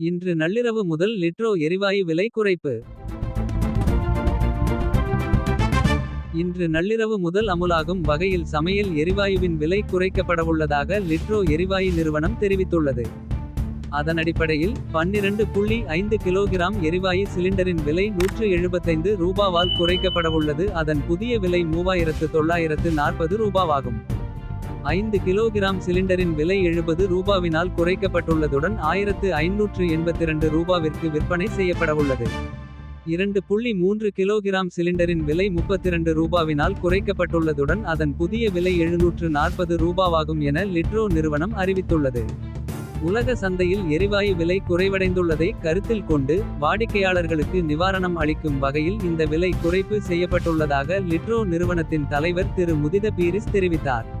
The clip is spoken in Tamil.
இன்று நள்ளிரவு முதல் லிட்ரோ எரிவாயு விலை குறைப்பு. இன்று நள்ளிரவு முதல் அமுலாகும் வகையில் சமையல் எரிவாயுவின் விலை குறைக்கப்படவுள்ளதாக லிட்ரோ எரிவாயு நிறுவனம் தெரிவித்துள்ளது. அதன் அடிப்படையில் பன்னிரெண்டு புள்ளி ஐந்து கிலோகிராம் எரிவாயு சிலிண்டரின் விலை 175 ரூபாவால் குறைக்கப்படவுள்ளது அதன் புதிய விலை 3940 ரூபாவாகும். ஐந்து கிலோகிராம் சிலிண்டரின் விலை 70 ரூபாவினால் குறைக்கப்பட்டுள்ளதுடன் 1582 ரூபாவிற்கு விற்பனை செய்யப்படவுள்ளது. 2.3 கிலோகிராம் சிலிண்டரின் விலை 32 ரூபாவினால் குறைக்கப்பட்டுள்ளதுடன் அதன் புதிய விலை 740 ரூபாவாகும் என லிட்ரோ நிறுவனம் அறிவித்துள்ளது. உலக சந்தையில் எரிவாயு விலை குறைவடைந்துள்ளதை கருத்தில் கொண்டு. வாடிக்கையாளர்களுக்கு நிவாரணம் அளிக்கும் வகையில் இந்த விலை குறைப்பு செய்யப்பட்டுள்ளதாக லிட்ரோ நிறுவனத்தின் தலைவர் திரு முதித பீரிஸ் தெரிவித்தார்.